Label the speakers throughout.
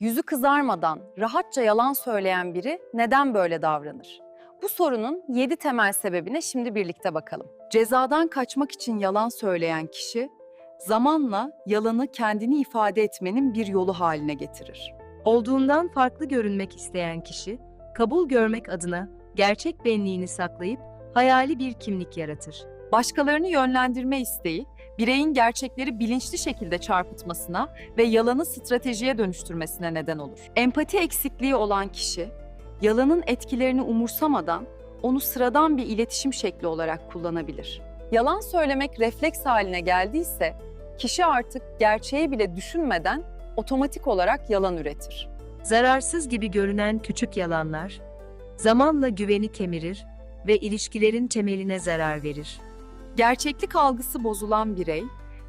Speaker 1: Yüzü kızarmadan rahatça yalan söyleyen biri neden böyle davranır? Bu sorunun 7 temel sebebine şimdi birlikte bakalım. Cezadan kaçmak için yalan söyleyen kişi, zamanla yalanı kendini ifade etmenin bir yolu haline getirir.
Speaker 2: Olduğundan farklı görünmek isteyen kişi, kabul görmek adına gerçek benliğini saklayıp hayali bir kimlik yaratır.
Speaker 1: Başkalarını yönlendirme isteği, bireyin gerçekleri bilinçli şekilde çarpıtmasına ve yalanı stratejiye dönüştürmesine neden olur. Empati eksikliği olan kişi, yalanın etkilerini umursamadan onu sıradan bir iletişim şekli olarak kullanabilir. Yalan söylemek refleks haline geldiyse, kişi artık gerçeği bile düşünmeden otomatik olarak yalan üretir.
Speaker 2: Zararsız gibi görünen küçük yalanlar, zamanla güveni kemirir ve ilişkilerin temeline zarar verir.
Speaker 1: Gerçeklik algısı bozulan birey,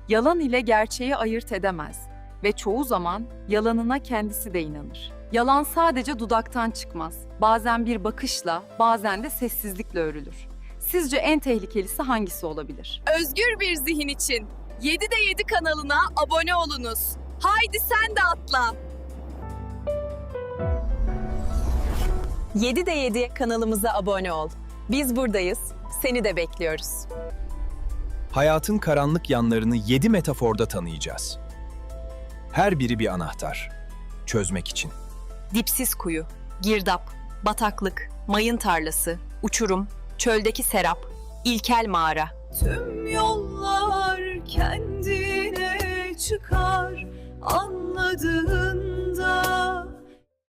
Speaker 1: yalan ile gerçeği ayırt edemez ve çoğu zaman yalanına kendisi de inanır. Yalan sadece dudaktan çıkmaz. Bazen bir bakışla, bazen de sessizlikle örülür. Sizce en tehlikelisi hangisi olabilir?
Speaker 3: Özgür bir zihin için 7'de 7 kanalına abone olunuz. Haydi sen de atla. 7'de 7 kanalımıza abone ol. Biz buradayız. Seni de bekliyoruz.
Speaker 4: Hayatın karanlık yanlarını yedi metaforda tanıyacağız. Her biri bir anahtar. Çözmek için.
Speaker 3: Dipsiz kuyu, girdap, bataklık, mayın tarlası, uçurum, çöldeki serap, ilkel mağara. Tüm yollar kendine çıkar,